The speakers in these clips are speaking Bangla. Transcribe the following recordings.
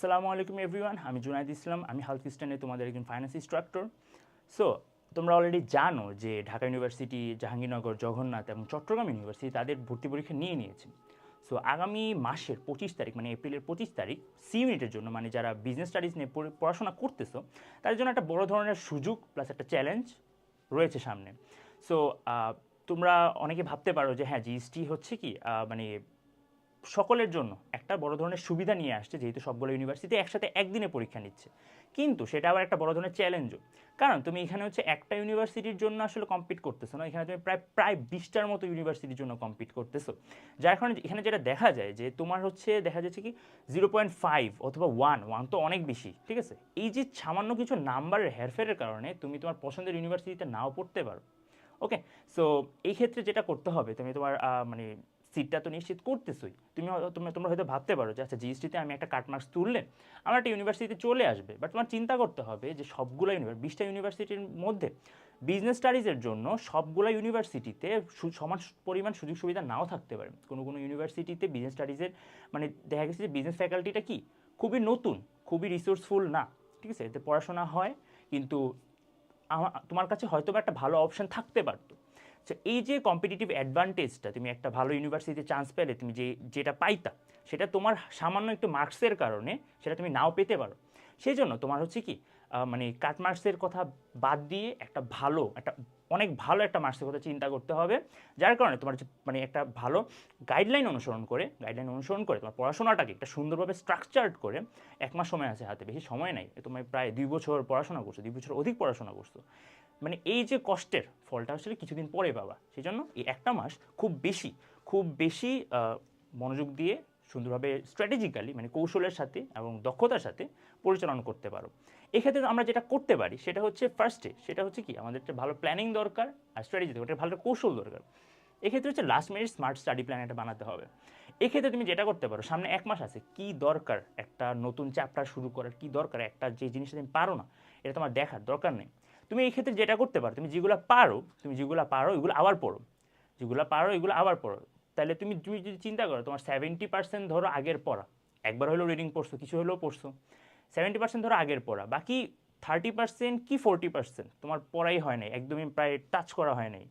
আসসালামু আলাইকুম এভরিওয়ান, আমি জুনাইদ ইসলাম, আমি হালফ ইস্টার্নে তোমাদের একজন ফাইন্যান্স ইনস্ট্রাক্টর সো তোমরা অলরেডি জানো যে ঢাকা ইউনিভার্সিটি জাহাঙ্গীরনগর জগন্নাথ এবং চট্টগ্রাম ইউনিভার্সিটি তাদের ভর্তি পরীক্ষা নিয়ে নিয়েছে। সো আগামী মাসের পঁচিশ তারিখ মানে এপ্রিলের পঁচিশ তারিখ সি ইউনিটের জন্য মানে যারা বিজনেস স্টাডিজ নিয়ে পড়ে- পড়াশোনা করতেছো, তাদের জন্য একটা বড় ধরনের সুযোগ প্লাস একটা চ্যালেঞ্জ রয়েছে সামনে। সো তোমরা অনেকে ভাবতে পারো যে হ্যাঁ জিএসটি হচ্ছে কি? মানে সকলের জন্য একটা বড় ধরনের সুবিধা নিয়ে আসছে, যেহেতু সবগুলো ইউনিভার্সিটি একসাথে একদিনে পরীক্ষা নিচ্ছে। কিন্তু সেটা আবার একটা বড় ধরনের চ্যালেঞ্জও কারণ তুমি এখানে হচ্ছে একটা ইউনিভার্সিটির জন্য আসলে কম্পিট করতেছো না, এখানে তুমি প্রায় প্রায় বিশটার মতো ইউনিভার্সিটির জন্য কম্পিট করতেছো। যার কারণে এখানে যেটা দেখা যায় যে, তোমার হচ্ছে দেখা যাচ্ছে কি জিরো পয়েন্ট ফাইভ অথবা ওয়ান ওয়ান তো অনেক বেশি, ঠিক আছে? এই যে সামান্য কিছু নাম্বারের হেরফেরের কারণে তুমি তোমার পছন্দের ইউনিভার্সিটিতে নাও পড়তে পারো। ওকে সো এই ক্ষেত্রে যেটা করতে হবে, তুমি তোমার মানে সিটটা তো নিশ্চিত করতেছই। তুমি হয়তো- তুমি, তোমরা হয়তো ভাবতে পারো যে আচ্ছা জিএসটিতে আমি একটা কাটমার্কস তুললে আমার একটা ইউনিভার্সিটিতে চলে আসবে। বাট তোমার চিন্তা করতে হবে যে, সবগুলো ইউনিভার্সিটি বিশটা ইউনিভার্সিটির মধ্যে বিজনেস স্টাডিজের জন্য সবগুলো ইউনিভার্সিটিতে সমান পরিমাণ সুযোগ সুবিধা নাও থাকতে পারে। কোনো কোনো ইউনিভার্সিটিতে বিজনেস স্টাডিজের মানে দেখা গেছে যে বিজনেস ফ্যাকাল্টিটা কি? খুবই নতুন, খুবই রিসোর্সফুল না। ঠিক আছে? এতে পড়াশোনা হয়, কিন্তু তোমার কাছে হয়তো একটা ভালো অপশন থাকতে পারতো। এই যে কম্পিটিটিভ অ্যাডভান্টেজটা তুমি একটা ভালো ইউনিভার্সিটিতে চান্স পেলে, তুমি যে, যেটা পাইতা, সেটা তোমার সামান্য একটু মার্কসের কারণে সেটা তুমি নাও পেতে পারো। সেই জন্য তোমার হচ্ছে কি মানে কাট মার্কসের কথা বাদ দিয়ে একটা ভালো, একটা অনেক ভালো একটা মার্কসের কথা চিন্তা করতে হবে। যার কারণে তোমার মানে একটা ভালো গাইডলাইন অনুসরণ করে গাইডলাইন অনুসরণ করে তোমার পড়াশোনাটাকে একটা সুন্দরভাবে স্ট্রাকচার্ড করে এক মাস সময় আছে হাতে, বেশি সময় নাই। তোমার প্রায় দুই বছর পড়াশোনা করছ, দুই বছর অধিক পড়াশোনা করছ। মানে এই যে কষ্টের ফলটা আসলে কিছুদিন পরে পাবা। সেই জন্য এই একটা মাস খুব বেশি খুব বেশি মনোযোগ দিয়ে সুন্দরভাবে স্ট্র্যাটেজিক্যালি মানে কৌশলের সাথে এবং দক্ষতার সাথে পরিচালনা করতে পারো। এক্ষেত্রে আমরা যেটা করতে পারি, সেটা হচ্ছে ফার্স্টে সেটা হচ্ছে কি? আমাদের একটা ভালো প্ল্যানিং দরকার আর স্ট্র্যাটেজি দরকার একটা ভালো কৌশল দরকার। এক্ষেত্রে হচ্ছে last minute smart study plan একটা বানাতে হবে। এক্ষেত্রে তুমি যেটা করতে পারো, সামনে এক মাস আছে, কি দরকার একটা নতুন চ্যাপ্টার শুরু করার, কি দরকার একটা যে জিনিসটা তুমি পারো না, এটা তোমার দেখার দরকার নেই। তুমি এই ক্ষেত্রে যেটা করতে পারো, তুমি যেগুলো পারো, তুমি যেগুলো পারো, এগুলো আবার পড়ো। যেগুলো পারো, এগুলো আবার পড়ো। তাহলে তুমি তুমি যদি চিন্তা করো, তোমার সেভেন্টি পার্সেন্ট ধরো আগের পড়া। একবার হলেও রিডিং পড়ছো, কিছু হলেও পড়ছো। সেভেন্টি পার্সেন্ট ধরো আগের পড়া, বাকি থার্টি পার্সেন্ট কি ফোরটি পার্সেন্ট তোমার পড়াই হয় নাই, একদমই প্রায় টাচ করা হয় নাই,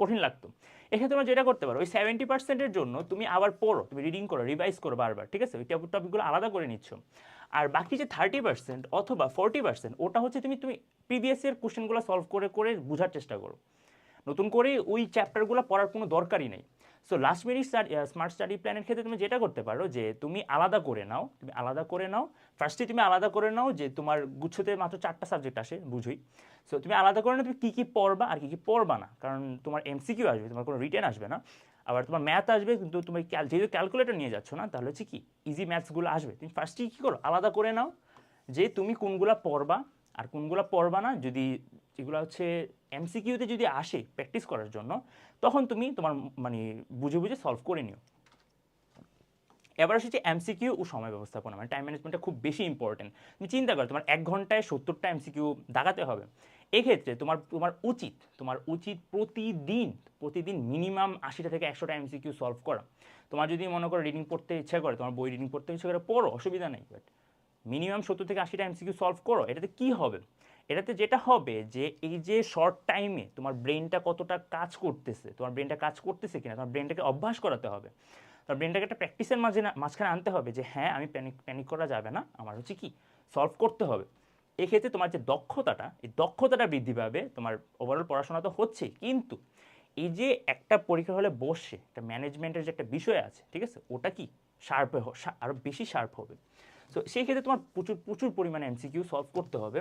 কঠিন লাগতো। এখানে তোমরা যেটা করতে পারো, ওই সেভেন্টি পার্সেন্টের জন্য তুমি আবার পড়ো, তুমি রিডিং করো রিভাইজ করো বারবার, ঠিক আছে? ওই টপিকগুলো আলাদা করে নিচ্ছ। আর বাকি যে থার্টি পার্সেন্ট অথবা ফোরটি পার্সেন্ট ওটা হচ্ছে তুমি তুমি প্রিভিয়াস এর কোশ্চেনগুলো সলভ করে করে বোঝার চেষ্টা করো। নতুন করে ওই চ্যাপ্টারগুলো পড়ার কোনো দরকারই নেই। So last minute smart study প্ল্যানের ক্ষেত্রে তুমি যেটা করতে পারো যে, তুমি আলাদা করে নাও, তুমি আলাদা করে নাও। ফার্স্টে তুমি আলাদা করে নাও যে, তোমার গুচ্ছতে মাত্র চারটা সাবজেক্ট আসে, বুঝোই। সো তুমি আলাদা করে নাও, তুমি কী কী পড়বা আর কী কী পড়বা না। কারণ তোমার এমসিকিউ আসবে, তোমার কোনো রিটেন আসবে না। আবার তোমার ম্যাথ আসবে, কিন্তু তুমি ক্যাল যেহেতু ক্যালকুলেটর নিয়ে যাচ্ছ না, তাহলে হচ্ছে কি? ইজি ম্যাথসগুলো আসবে। তুমি ফার্স্টেই কী করো? আলাদা করে নাও যে, তুমি কোনগুলা পড়বা। আর কোনগুলা পড়বা না, যদি যেগুলো হচ্ছে এমসিকিউতে যদি আসে প্র্যাকটিস করার জন্য, তখন তুমি তোমার মানে বুঝে বুঝে সলভ করে নিও। এবার হচ্ছে এমসিকিউ ও সময় ব্যবস্থাপনা মানে টাইম ম্যানেজমেন্টটা খুব বেশি ইম্পর্টেন্ট তুমি চিন্তা করো, তোমার এক ঘন্টায় সত্তরটা এমসিকিউ দাগাতে হবে। এক্ষেত্রে তোমার তোমার উচিত তোমার উচিত প্রতিদিন প্রতিদিন মিনিমাম আশিটা থেকে একশোটা এমসিকিউ সলভ করা। তোমার যদি মনে করো রিডিং পড়তে ইচ্ছা করে, তোমার বই রিডিং পড়তে ইচ্ছা করে, পড়ো, অসুবিধা নেই বাট মিনিমাম সত্তর থেকে আশিটা এমসিকিউ সলভ করো, এটাতে কী হবে? এটাতে যেটা হবে যে এই যে শর্ট টাইমে তোমার ব্রেনটা কতটা কাজ করতেছে, তোমার ব্রেনটা কাজ করতেছে কিনা, তোমার ব্রেনটাকে অভ্যাস করাতে হবে। তোমার ব্রেনটাকে একটা প্র্যাকটিসের মাঝে মাঝখানে আনতে হবে যে হ্যাঁ আমি প্যানিক প্যানিক করা যাবে না, আমার হচ্ছে কি সলভ করতে হবে। এক্ষেত্রে তোমার যে দক্ষতাটা, এই দক্ষতাটা বৃদ্ধি পাবে, তোমার ওভারঅল পড়াশোনা তো হচ্ছে, কিন্তু এই যে একটা পরীক্ষা হলে বসে, একটা ম্যানেজমেন্টের যে একটা বিষয় আছে, ঠিক আছে, ওটা কি শার্প আরও বেশি শার্প হবে। সো সেই ক্ষেত্রে তোমার প্রচুর প্রচুর পরিমাণে এমসিকিউ সলভ করতে হবে।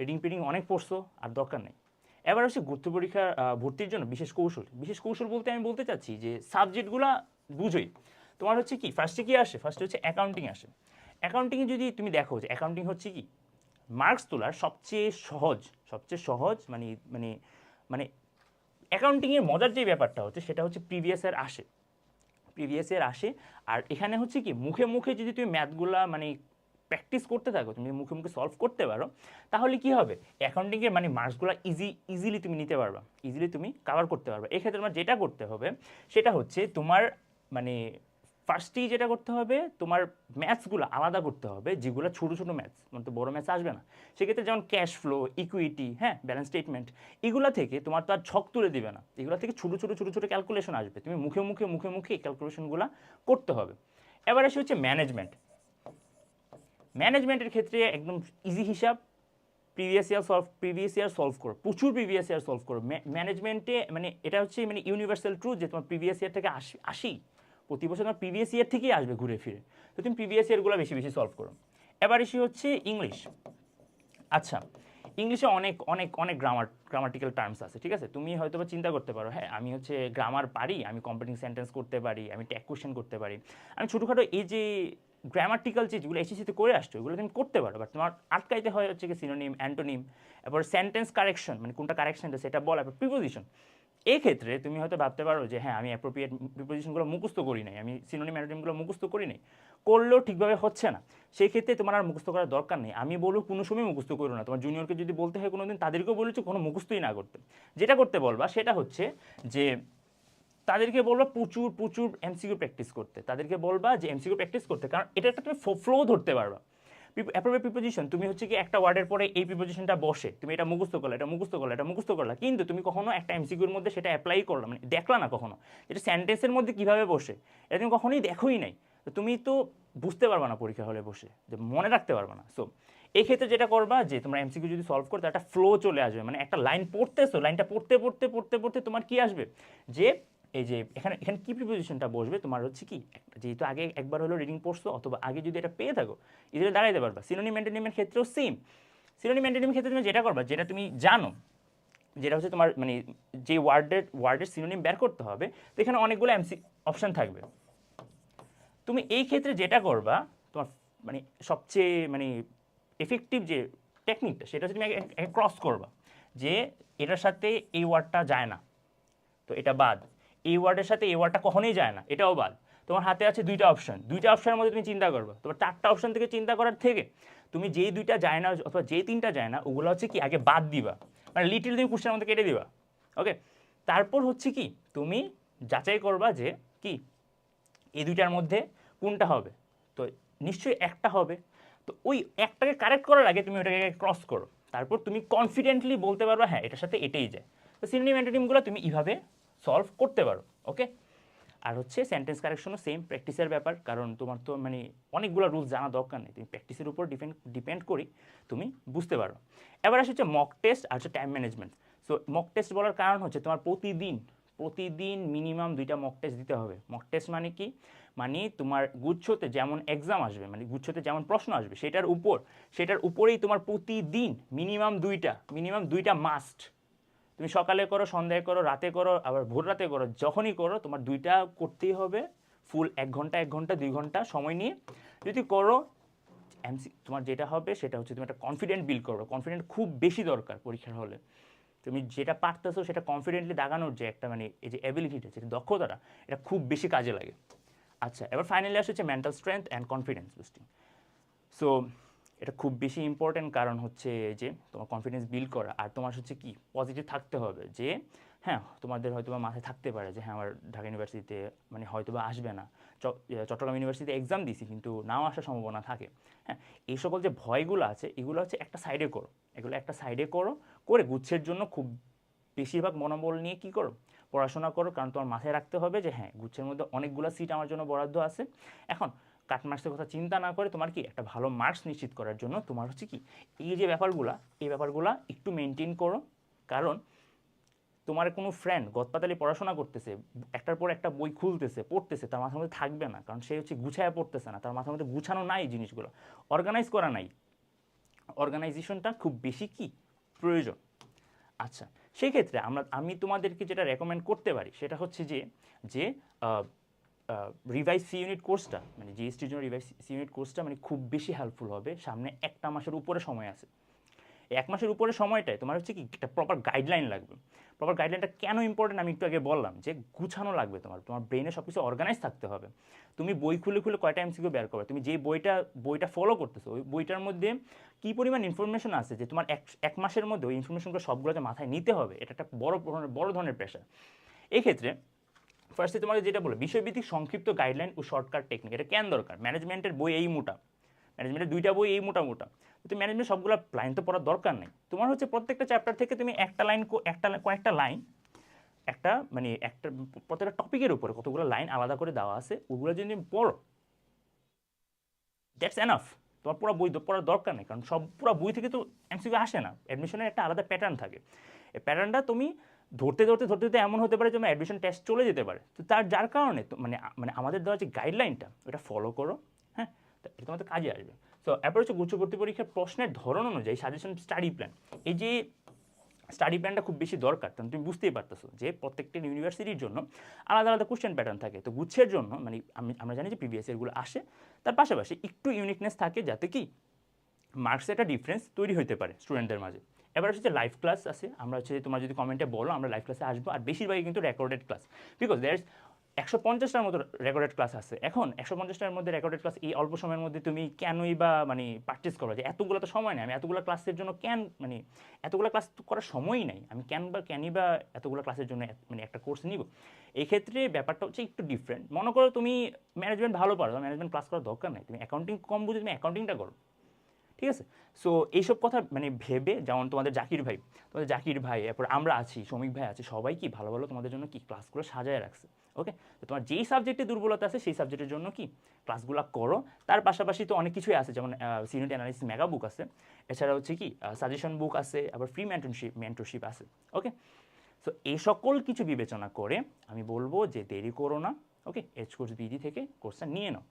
রিডিং পিডিং অনেক পড়ছো, আর দরকার নেই। এবার হচ্ছে গুপ্ত পরীক্ষা ভর্তির জন্য, বিশেষ কৌশল। বিশেষ কৌশল বলতে আমি বলতে চাচ্ছি যে সাবজেক্টগুলো বুঝোই। তোমার হচ্ছে কি ফার্স্টে কি আসে? ফার্স্টে হচ্ছে অ্যাকাউন্টিং আসে। অ্যাকাউন্টিংয়ে যদি তুমি দেখো যে অ্যাকাউন্টিং হচ্ছে কি? মার্কস তোলার সবচেয়ে সহজ সবচেয়ে সহজ মানে মানে মানে অ্যাকাউন্টিংয়ের মজার যে ব্যাপারটা হচ্ছে, সেটা হচ্ছে প্রিভিয়াস এর আসে। প্রিভিয়াস এর আসে, আর এখানে হচ্ছে কি, মুখে মুখে যদি তুমি ম্যাথগুলা মানে প্র্যাকটিস করতে থাকো, তুমি মুখে মুখে সলভ করতে পারো, তাহলে কি হবে? অ্যাকাউন্টিংয়ের মানে মার্কসগুলো ইজি ইজিলি তুমি নিতে পারবা ইজিলি তুমি কাভার করতে পারবে। এক্ষেত্রে তোমার যেটা করতে হবে, সেটা হচ্ছে তোমার মানে ফার্স্টেই যেটা করতে হবে, তোমার ম্যাথসগুলো আলাদা করতে হবে, যেগুলো ছোটো ছোটো ম্যাথস মানে তো বড়ো ম্যাথস আসবে না। সেক্ষেত্রে যেমন ক্যাশ ফ্লো ইকুইটি হ্যাঁ ব্যালেন্স স্টেটমেন্ট এগুলো থেকে তোমার তো আর ছক তুলে দিবে না। এগুলো থেকে ছোটো ছোটো ছোটো ছোটো ক্যালকুলেশন আসবে। তুমি মুখে মুখে মুখে মুখে এই ক্যালকুলেশনগুলো করতে হবে। এবার আসে হচ্ছে ম্যানেজমেন্ট ম্যানেজমেন্টের ক্ষেত্রে একদম ইজি হিসাব previous year solve previous year solve করো, প্রচুর প্রিভিয়াস ইয়ার সলভ করো। ম্যানেজমেন্টে মানে এটা হচ্ছে মানে ইউনিভার্সাল ট্রুথ যে তোমার প্রিভিয়াস ইয়ার থেকে আসি আসি প্রতি বছর তোমার প্রিভিয়াস ইয়ার থেকেই আসবে ঘুরে ফিরে। তো তুমি প্রিভিয়াস ইয়ারগুলো বেশি বেশি সলভ করো। এবার এসে হচ্ছে ইংলিশ আচ্ছা ইংলিশে অনেক অনেক অনেক গ্রামার গ্রামাটিক্যাল টার্মস আছে, ঠিক আছে? তুমি হয়তো বা চিন্তা করতে পারো হ্যাঁ আমি হচ্ছে গ্রামার পারি, আমি কম্পিটিং সেন্টেন্স করতে পারি, আমি ট্যাগ কোশ্চেন করতে পারি। আমি ছোটোখাটো এই যে গ্রামাটিক্যাল যে যেগুলো এসএসসিতে করে আসছো ওগুলো তুমি করতে পারো। বাট তোমার আটকাইতে হয় হচ্ছে কি সিনোনিম অ্যান্টোনিম এরপর সেন্টেন্স কারেকশন মানে কোনটা কারেকশনটা সেটা বলা, এরপর প্রিপোজিশন এই ক্ষেত্রে তুমি হয়তো ভাবতে পারো যে হ্যাঁ আমি অ্যাপ্রোপ্রিয়েট প্রিপোজিশনগুলো মুখস্থ করি নাই, আমি সিনোনিম অ্যান্টোনিমগুলো মুখস্থ করি নাই। করলেও ঠিকভাবে হচ্ছে না। সেই ক্ষেত্রে তোমার আর মুখস্থ করার দরকার নেই। আমি বলব কোনো সময় মুখস্থ করো না। তোমার জুনিয়রকে যদি বলতে হয় কোনো দিন তাদেরকেও বলেছ কোনো মুখস্থই না করতে। যেটা করতে বলবা সেটা হচ্ছে যে তাদেরকে বলবা প্রচুর প্রচুর এমসিকিউ প্র্যাকটিস করতে। তাদেরকে বলবা যে এমসিকিউ প্র্যাকটিস করতে, কারণ এটা একটা তুমি ফ্লো ধরতে পারবা। অ্যাপ্রোপ্রিয়েট প্রিপোজিশন তুমি হচ্ছে কি একটা ওয়ার্ডের পরে এই প্রিপোজিশনটা বসে, তুমি এটা মুখস্থ করলে, এটা মুখস্থ করলে, এটা মুখস্থ করলা, কিন্তু তুমি কখনো একটা এমসিকিউর মধ্যে সেটা অ্যাপ্লাই করলা মানে দেখলা না কখনো এটা সেন্টেন্সের মধ্যে কীভাবে বসে, এটা তুমি কখনোই দেখোই নাই। তো তুমি তো বুঝতে পারবা না পরীক্ষা হলে বসে, যে মনে রাখতে পারবা না। সো এই ক্ষেত্রে যেটা করবা যে তোমরা এমসিকিউ যদি সলভ করতে, একটা ফ্লো চলে আসবে মানে একটা লাইন পড়তেছো লাইনটা পড়তে পড়তে পড়তে পড়তে তোমার কি আসবে? যে এই যে এখানে এখানে কি প্রিপোজিশনটা বসবে। তোমার হচ্ছে কি যেহেতু আগে একবার হলো রিডিং পড়ছো, অথবা আগে যদি এটা পেয়ে থাকো ইজিলি দাঁড়াইতে পারবা। সিনোনিম অ্যান্টোনিমের ক্ষেত্রেও সেম সিনোনিম অ্যান্টোনিমের ক্ষেত্রে তুমি যেটা করবা, যেটা তুমি জানো, যেটা হচ্ছে তোমার মানে যে ওয়ার্ডের ওয়ার্ডের সিনোনিম বের করতে হবে, তো এখানে অনেকগুলো এমসি অপশন থাকবে। তুমি এই ক্ষেত্রে যেটা করবা, তোমার মানে সবচেয়ে মানে এফেক্টিভ যে টেকনিকটা সেটা হচ্ছে তুমি ক্রস করবা, যে এটার সাথে এই ওয়ার্ডটা যায় না। তো এটা বাদ। এই ওয়ার্ডের সাথে এই ওয়ার্ডটা কখনোই যায় না, এটাও বাদ। তোমার হাতে আছে দুইটা অপশন দুইটা অপশনের মধ্যে তুমি চিন্তা করবে। তোমার চারটা অপশন থেকে চিন্তা করার থেকে তুমি যেই দুইটা যায় না, অথবা যেই তিনটা যায় না, ওগুলো হচ্ছে কি আগে বাদ দিবা। মানে লিটিল তুমি কোশ্চেনের মধ্যে কেটে দিবা। ওকে তারপর হচ্ছে কি, তুমি যাচাই করবা যে কি, এই দুইটার মধ্যে কোনটা হবে। তো নিশ্চয়ই একটা হবে। তো ওই একটাকে কারেক্ট করার আগে তুমি ওটাকে ক্রস করো। তারপর তুমি কনফিডেন্টলি বলতে পারবা হ্যাঁ এটার সাথে এটাই যায়। তো সিনোনিম অ্যান্টোনিমগুলো তুমি এইভাবে সলভ করতে পারো ওকে আর হচ্ছে সেন্টেন্স কারেকশনও সেম প্র্যাকটিসের ব্যাপার, কারণ তোমার তো মানে অনেকগুলো রুলস জানা দরকার নেই। তুমি প্র্যাকটিসের উপর ডিপেন্ড ডিপেন্ড করি তুমি বুঝতে পারো। এবার আসে হচ্ছে মক টেস্ট আর হচ্ছে time management so mock test বলার কারণ হচ্ছে তোমার প্রতিদিন প্রতিদিন মিনিমাম দুইটা মক টেস্ট দিতে হবে। মক টেস্ট মানে কি? মানে তোমার গুচ্ছতে যেমন এক্সাম আসবে মানে গুচ্ছতে যেমন প্রশ্ন আসবে, সেটার উপর, সেটার উপরেই তোমার প্রতিদিন মিনিমাম দুইটা মিনিমাম দুইটা মাস্ট তুমি সকালে করো, সন্ধ্যায় করো, রাতে করো, আবার ভোর রাতে করো, যখনই করো, তোমার দুইটা করতেই হবে, ফুল এক ঘণ্টা এক ঘণ্টা, দুই ঘণ্টা সময় নিয়ে। যদি করো এমসি তোমার যেটা হবে সেটা হচ্ছে তুমি একটা কনফিডেন্ট বিল্ড করো। কনফিডেন্ট খুব বেশি দরকার পরীক্ষার হলে। তুমি যেটা পারতেছো সেটা কনফিডেন্টলি দাগানোর যে একটা মানে এই যে অ্যাবিলিটিটা যে দক্ষতাটা, এটা খুব বেশি কাজে লাগে। আচ্ছা এবার ফাইনালি আসে হচ্ছে mental strength and confidence boosting so এটা খুব বেশি ইম্পর্টেন্ট কারণ হচ্ছে যে তোমার কনফিডেন্স বিল্ড করা আর তোমার হচ্ছে কি পজিটিভ থাকতে হবে যে হ্যাঁ তোমাদের হয়তো বা মাথায় থাকতে পারে যে হ্যাঁ আমার ঢাকা ইউনিভার্সিটিতে মানে হয়তো বা আসবে না। চট্টগ্রাম ইউনিভার্সিটিতে এক্সাম দিছি কিন্তু নাও আসার সম্ভাবনা থাকে। হ্যাঁ এই সকল যে ভয়গুলো আছে, এগুলো হচ্ছে একটা সাইডে করো। এগুলো একটা সাইডে করো, করে গুচ্ছের জন্য খুব বেশিরভাগ মনোবল নিয়ে কি করো? পড়াশোনা করো, কারণ তোমার মাথায় রাখতে হবে যে হ্যাঁ গুচ্ছের মধ্যে অনেকগুলো সিট আমার জন্য বরাদ্দ আছে। এখন কাট মার্কসের কথা চিন্তা না করে তোমার কি একটা ভালো মার্কস নিশ্চিত করার জন্য তোমার হচ্ছে কি, এই যে ব্যাপারগুলা, এই ব্যাপারগুলা একটু মেনটেন করো। কারণ তোমার কোনো ফ্রেন্ড গতপাতালি পড়াশোনা করতেছে, একটার পর একটা বই খুলতেছে, পড়তেছে, তার মাথার মধ্যে থাকবে না। কারণ সে হচ্ছে গুছায় পড়তেছে না, তার মাথার মধ্যে গুছানো নাই জিনিসগুলো। অর্গানাইজ করা নাই। অর্গানাইজেশনটা খুব বেশি কি, প্রয়োজন। আচ্ছা সেই ক্ষেত্রে আমরা, আমি তোমাদেরকে যেটা রেকমেন্ড করতে পারি, সেটা হচ্ছে যে যে রিভাইস সি ইউনিট কোর্সটা মানে জিএসটির জন্য রিভাইস সি ইউনিট কোর্সটা মানে খুব বেশি হেল্পফুল হবে সামনে একটা মাসের উপরে সময় আছে। এক মাসের উপরে সময়টায় তোমার হচ্ছে কি একটা প্রপার গাইডলাইন লাগবে। প্রপার গাইডলাইনটা কেন ইম্পর্টেন্ট আমি একটু আগে বললাম যে গুছানো লাগবে তোমার তোমার ব্রেনে সব কিছু অর্গানাইজ থাকতে হবে। তুমি বই খুলে খুলে কয়টা এমসিকিউ বের করবে? তুমি যে বইটা বইটা ফলো করতেছো, ওই বইটার মধ্যে কী পরিমাণ ইনফরমেশন আছে যে তোমার এক এক মাসের মধ্যে ওই ইনফরমেশনগুলো সবগুলো যে মাথায় নিতে হবে, এটা একটা বড় ধরনের বড় ধরনের প্রেশার এক্ষেত্রে ফার্স্টে তোমাকে যেটা বলো বিষয়ভিত্তিক সংক্ষিপ্ত গাইডলাইন ও শর্টকাট টেকনিক এটা কেন দরকার? ম্যানেজমেন্টের বই এই মোটা। ম্যানেজমেন্টের দুইটা বই এই মোটা মোটা। তুমি ম্যানেজমেন্ট সবগুলো লাইন তো পড়ার দরকার নেই। তোমার হচ্ছে প্রত্যেকটা চ্যাপ্টার থেকে তুমি একটা লাইন একটা কয়েকটা লাইন একটা মানে একটা প্রত্যেকটা টপিকের উপরে কতগুলো লাইন আলাদা করে দেওয়া আছে, ওগুলো যদি তুমি পড়ো দ্যাটস এনাফ তোমার পুরো বই পড়ার দরকার নেই, কারণ সব পুরো বই থেকে তো এমসিকিউ আসে না। অ্যাডমিশনের একটা আলাদা প্যাটার্ন থাকে। এই প্যাটার্নটা তুমি ধরতে ধরতে ধরতে ধরতে এমন হতে পারে যে অ্যাডমিশন টেস্ট চলে যেতে পারে। তো তার, যার কারণে তো মানে মানে আমাদের দেওয়া যে গাইডলাইনটা ওটা ফলো করো হ্যাঁ? এটা তোমাদের কাজে আসবে। তো এরপর হচ্ছে উচ্চ পরীক্ষার প্রশ্নের ধরন অনুযায়ী সাজেশন স্টাডি প্ল্যান এই যে স্টাডি প্ল্যানটা খুব বেশি দরকার, কারণ তুমি বুঝতেই পারতেছো যে প্রত্যেকটা ইউনিভার্সিটির জন্য আলাদা আলাদা কোশ্চেন প্যাটার্ন থাকে। তো গুচ্ছের জন্য মানে আমি, আমরা জানি যে প্রিভিয়াস এরগুলো আসে, তার পাশাপাশি একটু ইউনিকনেস থাকে যাতে কি মার্কসে একটা ডিফারেন্স তৈরি হতে পারে স্টুডেন্টদের মাঝে। এবার হচ্ছে লাইভ ক্লাস আছে, আমরা হচ্ছে তোমার যদি কমেন্টে বলো, আমরা লাইভ ক্লাসে আসব, আর বেশিরভাগই কিন্তু রেকর্ডেড ক্লাস বিকজ দেয়ার একশো পঞ্চাশটার মতো রেকর্ডেড ক্লাস আছে। এখন একশো পঞ্চাশটার মধ্যে রেকর্ডেড ক্লাস এই অল্প সময়ের মধ্যে তুমি কেনই বা মানে প্র্যাকটিস করো? যে এতগুলো তো সময় নেই, আমি এতগুলো ক্লাসের জন্য কেন মানে এতগুলো ক্লাস করার সময়ই নাই। আমি কেন বা কেনই বা এতগুলো ক্লাসের জন্য মানে একটা কোর্স নিব? এই ক্ষেত্রে ব্যাপারটা হচ্ছে একটু ডিফারেন্ট মনে করো তুমি ম্যানেজমেন্ট ভালো পারো ম্যানেজমেন্ট ক্লাস করার দরকার নাই। তুমি অ্যাকাউন্টিং কম বুঝে তুমি অ্যাকাউন্টিংটা করো। ঠিক আছে? সো এইসব কথা মানে ভেবে যেমন তোমাদের জাকির ভাই, তোমাদের জাকির ভাই, এরপর আমরা আছি, শ্রমিক ভাই আছে, সবাই কি ভালো ভালো তোমাদের জন্য কি ক্লাসগুলো সাজায় রাখছে? ওকে তো তোমার যেই সাবজেক্টে দুর্বলতা আছে, সেই সাবজেক্টের জন্য কি ক্লাসগুলো করো। তার পাশাপাশি তো অনেক কিছুই আছে, যেমন সিনিয়র অ্যানালিসিস মেগা বুক আছে। এছাড়া হচ্ছে কি সাজেশন বুক আছে, আবার ফ্রি মেন্টনশিপ মেন্টরশিপ আছে। ওকে সো এই সকল কিছু বিবেচনা করে আমি বলব যে দেরি করো না। ওকে এইচ কোর্স বিডি থেকে কোর্সটা নিয়ে নাও।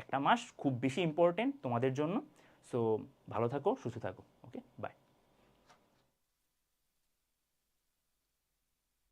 একটা মাস খুব বেশি ইম্পর্টেন্ট তোমাদের জন্য। সো ভালো থাকো সুস্থ থাকো ওকে বাই